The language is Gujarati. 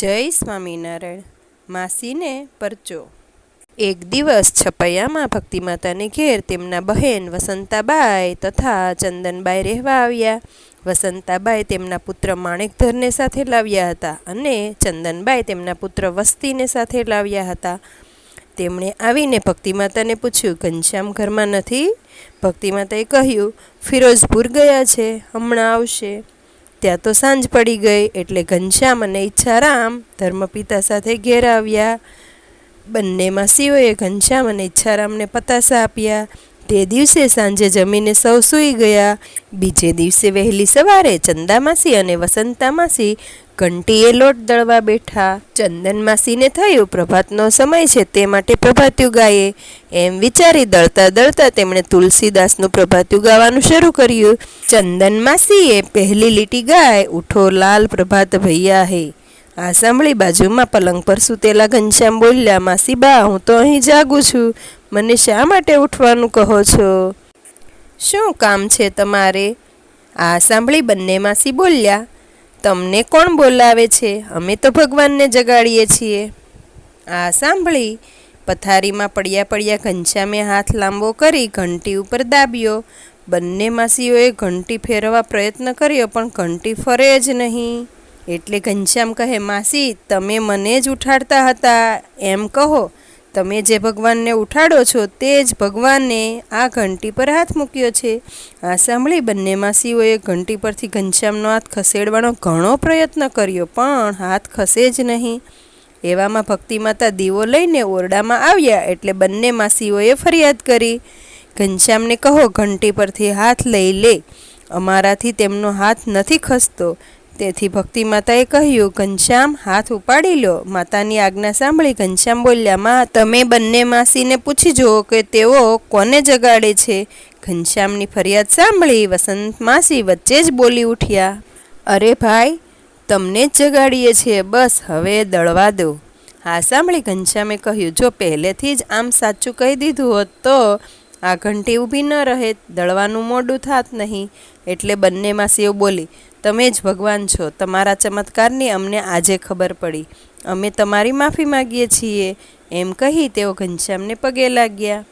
જય સ્વામિનારાયણ માસીને પરચો. એક દિવસ છપૈયામાં ભક્તિ માતાને ઘેર તેમના બહેન વસંતાબાઈ તથા ચંદનબાઈ રહેવા આવ્યા. વસંતાબાઈ તેમના પુત્ર માણેકધરને સાથે લાવ્યા હતા અને ચંદનબાઈ તેમના પુત્ર વસ્તીને સાથે લાવ્યા હતા. તેમણે આવીને ભક્તિ માતાને પૂછ્યું, ઘનશ્યામ ઘરમાં નથી? ભક્તિ માતાએ કહ્યું, ફિરોઝપુર ગયા છે, હમણાં આવશે. ત્યાં તો સાંજ પડી ગઈ એટલે ઘનશ્યામ અને ઈચ્છારામ ધર્મપિતા સાથે ઘેર આવ્યા. બંને માસીઓએ ઘનશ્યામ અને ઈચ્છારામને પતાસા આપ્યા. તે દિવસે સાંજે જમીને સૌ સૂઈ ગયા. બીજે દિવસે વહેલી સવારે ચંદામાસી અને વસંતા માસી ઘંટીએ લોટ દળવા બેઠા. ચંદન માસીને થયું પ્રભાતનો સમય છે તે માટે પ્રભાત્યું ગાયે એમ વિચારી દળતા દળતા તેમણે તુલસીદાસનું પ્રભાત્યું ગાવાનું શરૂ કર્યું. ચંદન માસીએ પહેલી લીટી ગાય, ઉઠો લાલ પ્રભાત ભૈયા હે. આ સાંભળી બાજુમાં પલંગ પર સૂતેલા ઘનશ્યામ બોલ્યા, માસી બા, હું તો અહીં જાગું છું. મને શા માટે ઉઠવાનું કહો છો? શું કામ છે તમારે? આ સાંભળી બંને માસી બોલ્યા, તમને કોણ બોલાવે છે? અમે તો ભગવાનને જગાડીએ છીએ. આ સાંભળી પથારીમાં પડ્યા પડ્યા ઘનશ્યામે હાથ લાંબો કરી ઘંટી ઉપર દાબ્યો. બંને માસીઓએ ઘંટી ફેરવવા પ્રયત્ન કર્યો, પણ ઘંટી ફરે જ નહીં. એટલે ઘનશ્યામ કહે, માસી, તમે મને જ ઉઠાડતા હતા. એમ કહો તમે જે ભગવાનને ઉઠાડો છો તે જ ભગવાને આ ઘંટી પર હાથ મૂક્યો છે. આ સાંભળી બંને માસીઓએ ઘંટી પરથી ઘનશ્યામનો હાથ ખસેડવાનો ઘણો પ્રયત્ન કર્યો, પણ હાથ ખસે જ નહીં. એવામાં ભક્તિ માતા દીવો લઈને ઓરડામાં આવ્યા એટલે બંને માસીઓએ ફરિયાદ કરી. ઘનશ્યામને કહો, ઘંટી પરથી હાથ લઈ લે. અમારાથી તેમનો હાથ નથી ખસતો. તેથી ભક્તિ માતાએ કહ્યું, ઘનશ્યામ, હાથ ઉપાડી લો. માતાની આજ્ઞા સાંભળી ઘનશ્યામ બોલ્યા, માં, તમે બંને માસીને પૂછી જુઓ કે તેઓ કોને જગાડે છે. ઘનશ્યામની ફરિયાદ સાંભળી વસંત માસી વચ્ચે જ બોલી ઉઠ્યા, અરે ભાઈ, તમને જ જગાડીએ છીએ, બસ હવે દળવા દો. હા, સાંભળી ઘનશ્યામે કહ્યું, જો પહેલેથી જ આમ સાચું કહી દીધું હોત તો આ ઘંટી ઊભી ન રહે, દળવાનું મોડું થાત નહીં. એટલે બંને માસીઓ બોલી તમે જ ભગવાન છો. તમારા ચમત્કારની અમને આજે ખબર પડી. અમે તમારી માફી માગીએ છીએ. એમ કહી તેઓ ઘનશ્યામને પગે લાગ્યા.